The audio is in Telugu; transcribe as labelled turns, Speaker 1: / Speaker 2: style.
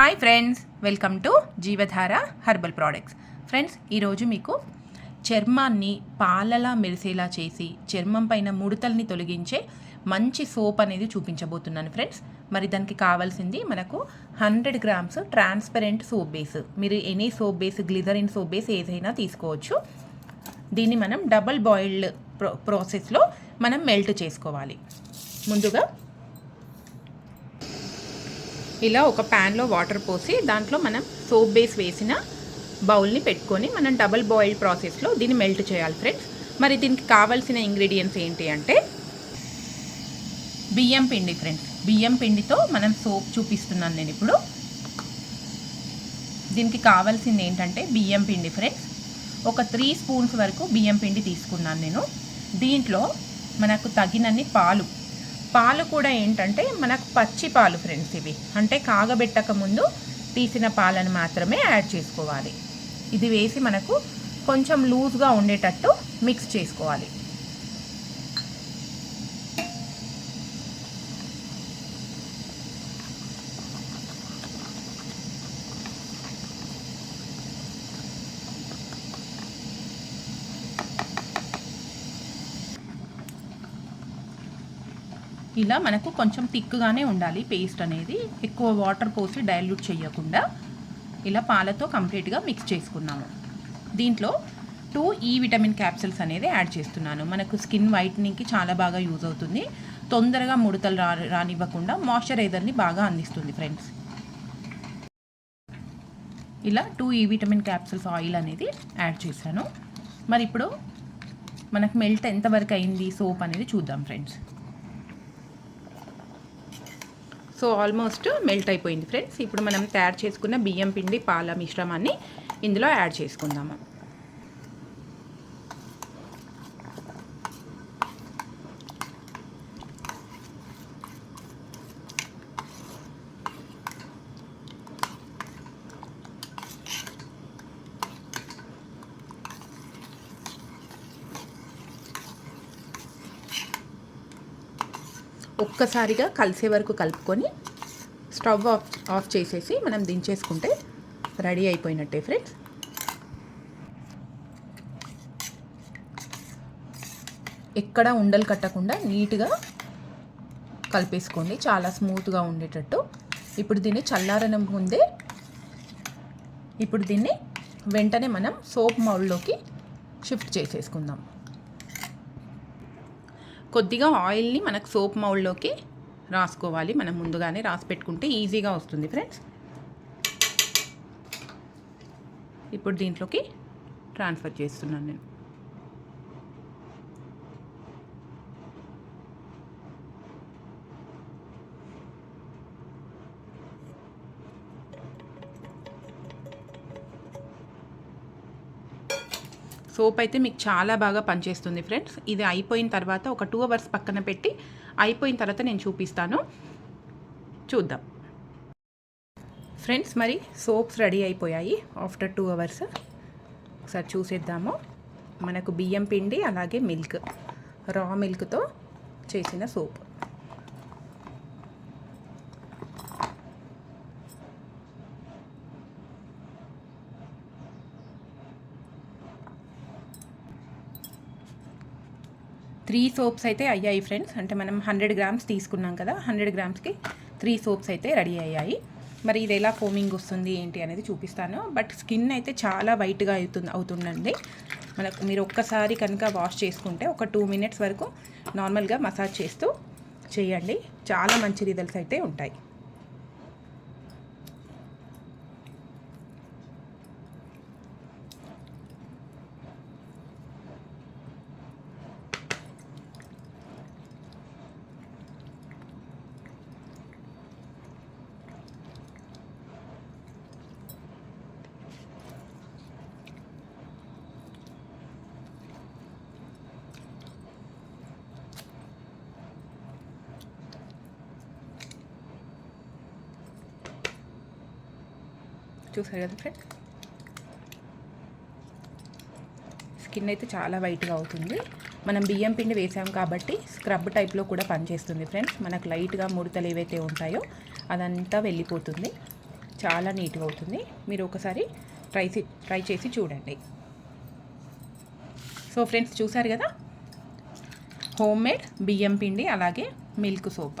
Speaker 1: Hi friends welcome to Jeevadhara herbal products friends ఈరోజు మీకు చర్మాన్ని పాలలా మెరిసేలా చేసి చర్మం పైన ముడతల్ని తొలగించే మంచి సోప్ అనేది చూపించబోతున్నాను ఫ్రెండ్స్ మరి దానికి కావాల్సింది మనకు hundred grams transparent soap base మీరు any soap base glycerin soap base ఏదైనా తీసుకోవచ్చు. దీన్ని మనం డబల్ బాయిల్డ్ ప్రో ప్రాసెస్లో మనం మెల్ట్ చేసుకోవాలి. ముందుగా ఇలా ఒక ప్యాన్లో వాటర్ పోసి దాంట్లో మనం సోప్ బేస్ వేసిన బౌల్ని పెట్టుకొని మనం డబల్ బాయిల్ ప్రాసెస్లో దీన్ని మెల్ట్ చేయాలి ఫ్రెండ్స్ మరి దీనికి కావాల్సిన ఇంగ్రీడియంట్స్ ఏంటి అంటే బియ్యం పిండి ఫ్రెండ్స్ బియ్యం పిండితో మనం సోప్ చూపిస్తున్నాను నేను ఇప్పుడు. దీనికి కావాల్సింది ఏంటంటే బియ్యం పిండి ఫ్రెండ్స్ ఒక త్రీ స్పూన్స్ వరకు బియ్యం పిండి తీసుకున్నాను నేను. దీంట్లో మనకు తగినన్ని పాలు పాలు కూడా ఏంటంటే మనకు పచ్చి పాలు ఫ్రెండ్స్ ఇవి. అంటే కాగబెట్టక ముందు తీసిన పాలను మాత్రమే యాడ్ చేసుకోవాలి. ఇది వేసి మనకు కొంచెం లూజ్గా ఉండేటట్టు మిక్స్ చేసుకోవాలి. ఇలా మనకు కొంచెం థిక్గానే ఉండాలి పేస్ట్ అనేది. ఎక్కువ వాటర్ పోసి డైల్యూట్ చేయకుండా ఇలా పాలతో కంప్లీట్గా మిక్స్ చేసుకున్నాము. దీంట్లో టూ ఈ విటమిన్ క్యాప్సిల్స్ అనేది యాడ్ చేస్తున్నాను. మనకు స్కిన్ వైట్నింగ్కి చాలా బాగా యూజ్ అవుతుంది. తొందరగా ముడతలు రా రానివ్వకుండా మాయిశ్చరైజర్ని బాగా అందిస్తుంది ఫ్రెండ్స్. ఇలా టూ ఈ విటమిన్ క్యాప్సిల్స్ ఆయిల్ అనేది యాడ్ చేశాను. మరి ఇప్పుడు మనకు మెల్ట్ ఎంతవరకు అయింది సోప్ అనేది చూద్దాం ఫ్రెండ్స్. సో ఆల్మోస్ట్ మెల్ట్ అయిపోయింది ఫ్రెండ్స్ ఇప్పుడు మనం తయారు చేసుకున్న బియ్యం పిండి పాల మిశ్రమాన్ని ఇందులో యాడ్ చేసుకుందాము. ఒక్కసారిగా కలిసే వరకు కలుపుకొని స్టవ్ ఆఫ్ ఆఫ్ చేసేసి మనం దించేసుకుంటే రెడీ అయిపోయినట్టే ఫ్రెండ్స్. ఎక్కడ ఉండలు కట్టకుండా నీట్గా కలిపేసుకోండి. చాలా స్మూత్గా ఉండేటట్టు. ఇప్పుడు దీన్ని చల్లారనం ముందే ఇప్పుడు దీన్ని వెంటనే మనం సోప్ మౌల్లోకి షిఫ్ట్ చేసేసుకుందాం. కొద్దిగా ఆయిల్ని మనకు సోప్ మౌల్డ్లోకి రాసుకోవాలి. మనం ముందుగానే రాసి పెట్టుకుంటే ఈజీగా వస్తుంది ఫ్రెండ్స్. ఇప్పుడు దీంట్లోకి ట్రాన్స్ఫర్ చేస్తున్నాను నేను. సోప్ అయితే మీకు చాలా బాగా పనిచేస్తుంది ఫ్రెండ్స్. ఇది అయిపోయిన తర్వాత ఒక టూ అవర్స్ పక్కన పెట్టి అయిపోయిన తర్వాత నేను చూపిస్తాను. చూద్దాం. ఫ్రెండ్స్ మరి సోప్స్ రెడీ అయిపోయాయి ఆఫ్టర్ టూ అవర్స్. ఒకసారి చూసేద్దాము. మనకు బియ్యం పిండి అలాగే మిల్క్ రా మిల్క్తో చేసిన సోప్. త్రీ సోప్స్ అయితే అయ్యాయి ఫ్రెండ్స్. అంటే మనం హండ్రెడ్ గ్రామ్స్ తీసుకున్నాం కదా హండ్రెడ్ గ్రామ్స్కి త్రీ సోప్స్ అయితే రెడీ అయ్యాయి. మరి ఇది ఎలా ఫోమింగ్ వస్తుంది ఏంటి అనేది చూపిస్తాను. బట్ స్కిన్ అయితే చాలా వైట్గా అవుతుంది అవుతుందండి. మనకు మీరు ఒక్కసారి కనుక వాష్ చేసుకుంటే ఒక టూ మినిట్స్ వరకు నార్మల్గా మసాజ్ చేస్తూ చేయండి. చాలా మంచి రిజల్ట్స్ అయితే ఉంటాయి. చూసారు కదా ఫ్రెండ్ స్కిన్ అయితే చాలా వైట్గా అవుతుంది. మనం బియ్యం పిండి వేసాం కాబట్టి స్క్రబ్ టైప్లో కూడా పనిచేస్తుంది ఫ్రెండ్స్ మనకు లైట్గా ముడతలు ఏవైతే ఉంటాయో అదంతా వెళ్ళిపోతుంది. చాలా నీట్గా అవుతుంది. మీరు ఒకసారి ట్రై చే- ట్రై చేసి చూడండి. సో ఫ్రెండ్స్ చూసారు కదా? హోమ్ మేడ్ బియ్యం పిండి అలాగే మిల్క్ సోప్